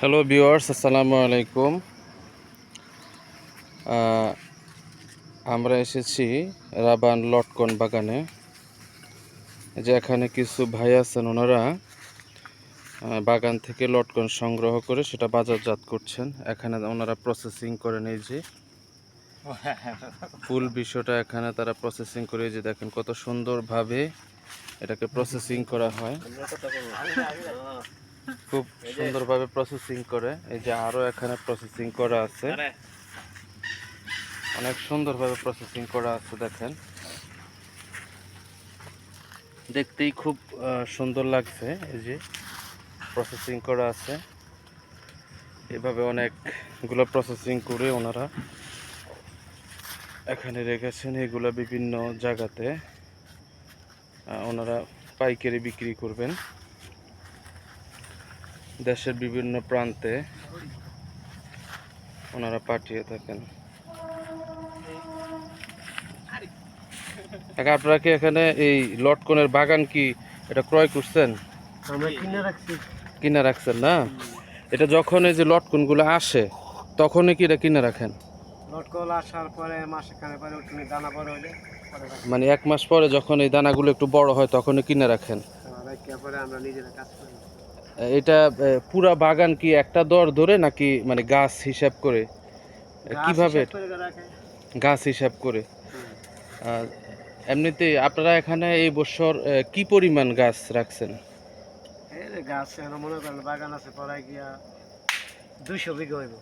Hello viewers আসসালামু আলাইকুম আমরা এসেছি রাবান লটকন বাগানে এই যে এখানে কিছু ভাই আছেন, ওনারা বাগান থেকে লটকন সংগ্রহ করে সেটা বাজারজাত করছেন। এখানে ওনারা প্রসেসিং করে নিয়ে যে। ফুল বিষয়টা এখানে তারা প্রসেসিং করে এই যে দেখেন কত সুন্দরভাবে এটাকে প্রসেসিং করা হয়। খুব সুন্দরভাবে প্রসেসিং করে। এই যে আরও এখানে প্রসেসিং করা আছে। অনেক সুন্দরভাবে প্রসেসিং করা আছে, দেখেন। দেখতেই খুব সুন্দর লাগছে। এই যে প্রসেসিং করা আছে। এভাবে অনেকগুলো প্রসেসিং করে ওনারা এখানে রেখেছেন এগুলো বিভিন্ন জায়গাতে। ওনারা পাইকারি বিক্রি করবেন। দেশের বিভিন্ন প্রান্তে ওনারা পাঠিয়ে থাকেন। আপনারা কি এখানে এই লটকনের বাগান কি এটা ক্রয় করছেন? কিনে রাখছেন না? এটা যখন এই যে লটকনগুলো আসে তখনই কি এটা কিনে রাখেন? লটকল আসার পরে মাসেখানে পরে দানা বড় হলে মানে এক মাস পরে যখন এই দানাগুলো একটু বড় হয় তখনই কিনে রাখেন? পরে আমরা নিজেরা কাজ করি। এটা পুরা বাগান কি একটা দর ধরে নাকি মানে গাছ হিসাব করে? কীভাবে গাছ হিসাব করে। এমনিতে আপনারা এখানে এই বছর কি পরিমাণ গাছ রাখছেন? গাছ মনে করেন বাগান আছে পড়ায় গিয়া দুইশো বিঘা হইব।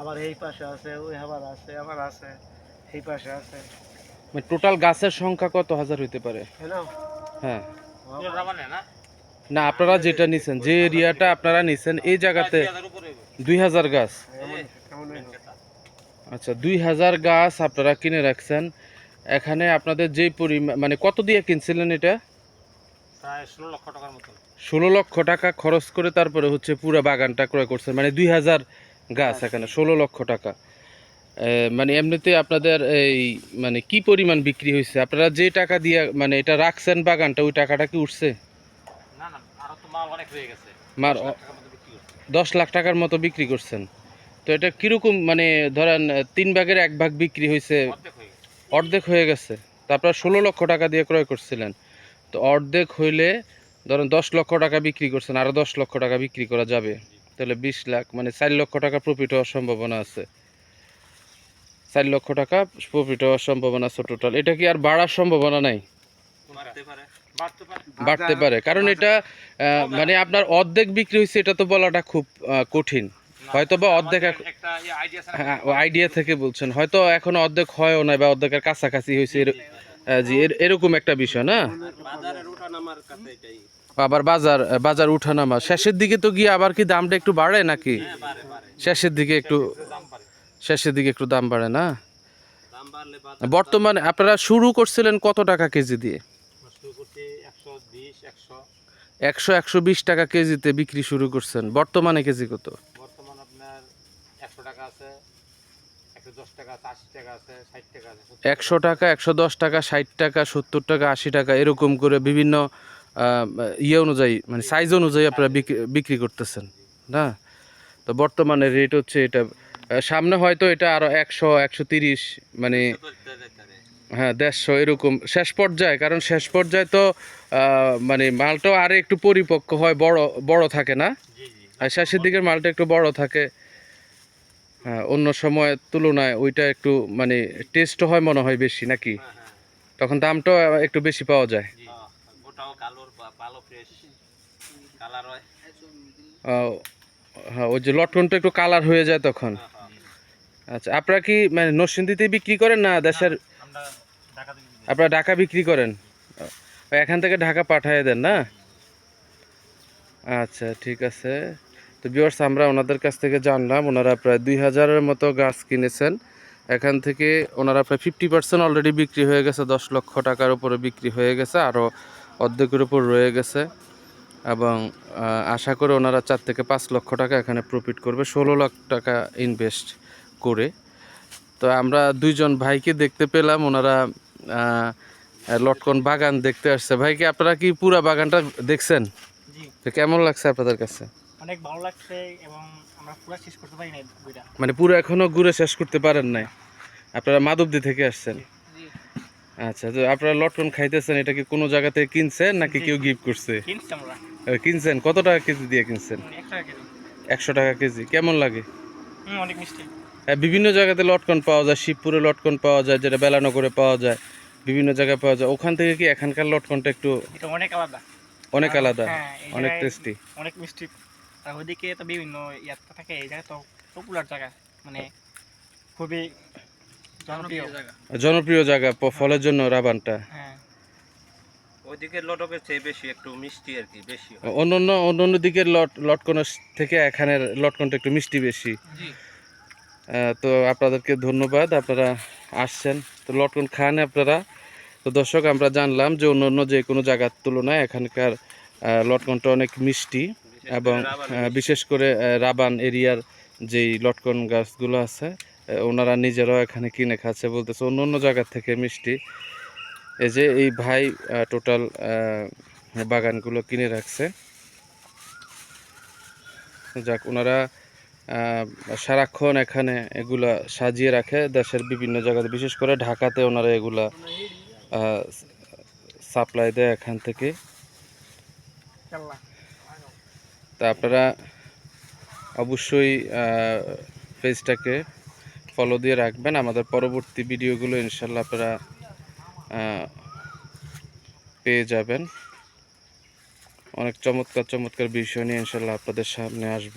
আবার এই পাশে আছে ওই আবার আছে আবার আছে এই পাশে আছে। টোটাল গাছের সংখ্যা কত হাজার হইতে পারে? হ্যালো? হ্যাঁ। না আপনারা যেটা নিছেন যে এরিয়াটা আপনারা নিছেন এই জায়গাতে দুই হাজার গাছ। আচ্ছা দুই হাজার গাছ আপনারা কিনে রাখছেন। এখানে আপনাদের যেই পরিমাণ মানে কত দিয়ে কিনছিলেন এটা? ষোলো লক্ষ টাকা খরচ করে তারপরে হচ্ছে পুরো বাগানটা ক্রয় করছেন। মানে দুই হাজার গাছ এখানে ষোলো লক্ষ টাকা। মানে এমনিতে আপনাদের এই মানে কি পরিমাণ বিক্রি হয়েছে আপনারা যে টাকা দিয়ে মানে এটা রাখছেন বাগানটা ওই টাকাটা কি উঠছে? মাল অনেক হয়ে গেছে। মার দশ লাখ টাকার মতো বিক্রি করছেন। তো এটা কীরকম মানে ধরেন তিন ভাগের এক ভাগ বিক্রি হয়েছে। অর্ধেক হয়ে গেছে। তারপর ষোলো লক্ষ টাকা দিয়ে ক্রয় করছিলেন। তো অর্ধেক হইলে ধরেন দশ লক্ষ টাকা বিক্রি করছেন আরও দশ লক্ষ টাকা বিক্রি করা যাবে। তাহলে বিশ লাখ মানে চার লক্ষ টাকা প্রফিট হওয়ার সম্ভাবনা আছে। চার লক্ষ টাকা প্রফিট হওয়ার সম্ভাবনা আছে টোটাল এটা কি আর বাড়ার সম্ভাবনা নাই? বাড়তে পারে। কারণ এটা মানে আপনার অর্ধেক বিক্রি হয়েছে এটা তো বলাটা খুব কঠিন। হয়তো বা অর্ধেক হ্যাঁ আইডিয়া থেকে বলছেন। হয়তো এখনও অর্ধেক হয়ও না বা অর্ধেকের কাছাকাছি হয়েছে জি এরকম একটা বিষয় না? আবার বাজার বাজার উঠানামা। শেষের দিকে তো গিয়ে আবার কি দামটা একটু বাড়ে নাকি? শেষের দিকে একটু শেষের দিকে একটু দাম বাড়ে না? বর্তমানে আপনারা শুরু করছিলেন কত টাকা কেজি দিয়ে শুরু করছি একশো বিশ একশো। একশো বিশ টাকা কেজিতে বিক্রি শুরু করছেন। বর্তমানে কেজি কত? বর্তমান আপনার একশো টাকা আছে একশো দশ টাকা একশো দশ টাকা ষাট টাকা সত্তর টাকা আশি টাকা এরকম করে বিভিন্ন ইয়ে অনুযায়ী মানে সাইজ অনুযায়ী আপনারা বিক্রি- বিক্রি করতেছেন না? তো বর্তমানে রেট হচ্ছে এটা সামনে হয়তো এটা আরও একশো একশো তিরিশ মানে হ্যাঁ দেড়শো এরকম। শেষ পর্যায়ে কারণ শেষ পর্যায়ে তো মানে মালটাও আরও একটু পরিপক্ক হয় বড় বড় থাকে না? আর শেষের দিকের মালটা একটু বড় থাকে। হ্যাঁ অন্য সময়ের তুলনায় ওইটা একটু মানে টেস্টও হয় মনে হয় বেশি নাকি? হ্যাঁ হ্যাঁ। তখন দামটাও একটু বেশি পাওয়া যায়। হয়। হ্যাঁ ওই যে লটকনটা একটু কালার হয়ে যায় তখন। আচ্ছা আপনারা কি মানে নরসিংদীতে বিক্রি করেন না দেশের আপনারা ঢাকা বিক্রি করেন? এখান থেকে ঢাকা পাঠিয়ে দেন, না? আচ্ছা ঠিক আছে। তো বিয়ার্স আমরা ওনাদের কাছ থেকে জানলাম, ওনারা প্রায় দুই হাজারের মতো গাছ কিনেছেন। এখান থেকে ওনারা প্রায় ফিফটি পার্সেন্ট অলরেডি বিক্রি হয়ে গেছে, দশ লক্ষ টাকার উপরে বিক্রি হয়ে গেছে আরও অর্ধেকের উপর রয়ে গেছে। এবং আশা করে ওনারা চার থেকে পাঁচ লক্ষ টাকা এখানে প্রফিট করবে, ষোলো লাখ টাকা ইনভেস্ট করে। তো আমরা দুইজন ভাইকে দেখতে পেলাম ওনারা লটকন বাগান দেখতে আসছে। ভাই কি আপনারা কি পুরা বাগানটা দেখছেন? তো কেমন লাগছে আপনাদের কাছে? অনেক ভালো লাগছে এবং আমরা পুরো শেষ করতে পারি মানে পুরো এখনও ঘুরে শেষ করতে পারেন নাই? আপনারা মাধবদী থেকে আসছেন? আচ্ছা তো আপনারা লটকন খাইতেছেন এটা কি কোনো জায়গা থেকে কিনছেন নাকি কেউ গিফট করছে? কিনছি কিনছেন? কত টাকা কেজি দিয়ে কিনছেন? একশো টাকা কেজি। কেমন লাগে? অনেক মিষ্টি। বিভিন্ন জায়গাতে লটকন পাওয়া যায় শিবপুরে লটকন পাওয়া যায় যেটা বেলানগরে পাওয়া যায় বিভিন্ন জায়গায় পাওয়া যায়। ওখান থেকে কি এখানকার লটকনটা একটু অনেক আলাদা। অনেক আলাদা? হ্যাঁ, অনেক টেস্টি অনেক মিষ্টি। আর ওইদিকে তো বিভিন্ন ইয়াত্রা থাকে এই জায়গা তো পপুলার জায়গা মানে খুবই জনপ্রিয়। জায়গা। জনপ্রিয় জায়গা ফলের জন্য রাবানটা। হ্যাঁ। ওইদিকে লটকের চেয়ে বেশি একটু মিষ্টি আর কি বেশি অন্য অন্য অন্য দিকের লট লটকনের থেকে এখানের লটকনটা একটু মিষ্টি বেশি। তো আপনাদেরকে ধন্যবাদ, আপনারা আসছেন। তো লটকন খান আপনারা। তো দর্শক, আমরা জানলাম যে অন্য অন্য যে কোনো জায়গার তুলনায় এখানকার লটকনটা অনেক মিষ্টি এবং বিশেষ করে রাবান এরিয়ার যেই লটকন গাছগুলো আছে ওনারা নিজেরাও এখানে কিনে খাচ্ছে বলতেছে অন্য অন্য জায়গার থেকে মিষ্টি। এই যে এই ভাই টোটাল বাগানগুলো কিনে রাখছে। যাক, ওনারা সারাক্ষণ এখানে এগুলা সাজিয়ে রাখে দেশের বিভিন্ন জায়গাতে। বিশেষ করে ঢাকাতে ওনারা এগুলা সাপ্লাই দেয় এখান থেকে। তা আপনারা অবশ্যই পেজটাকে ফলো দিয়ে রাখবেন। আমাদের পরবর্তী ভিডিওগুলো ইনশাল্লাহ আপনারা পেয়ে যাবেন। অনেক চমৎকার চমৎকার বিষয় নিয়ে ইনশাল্লাহ আপনাদের সামনে আসব।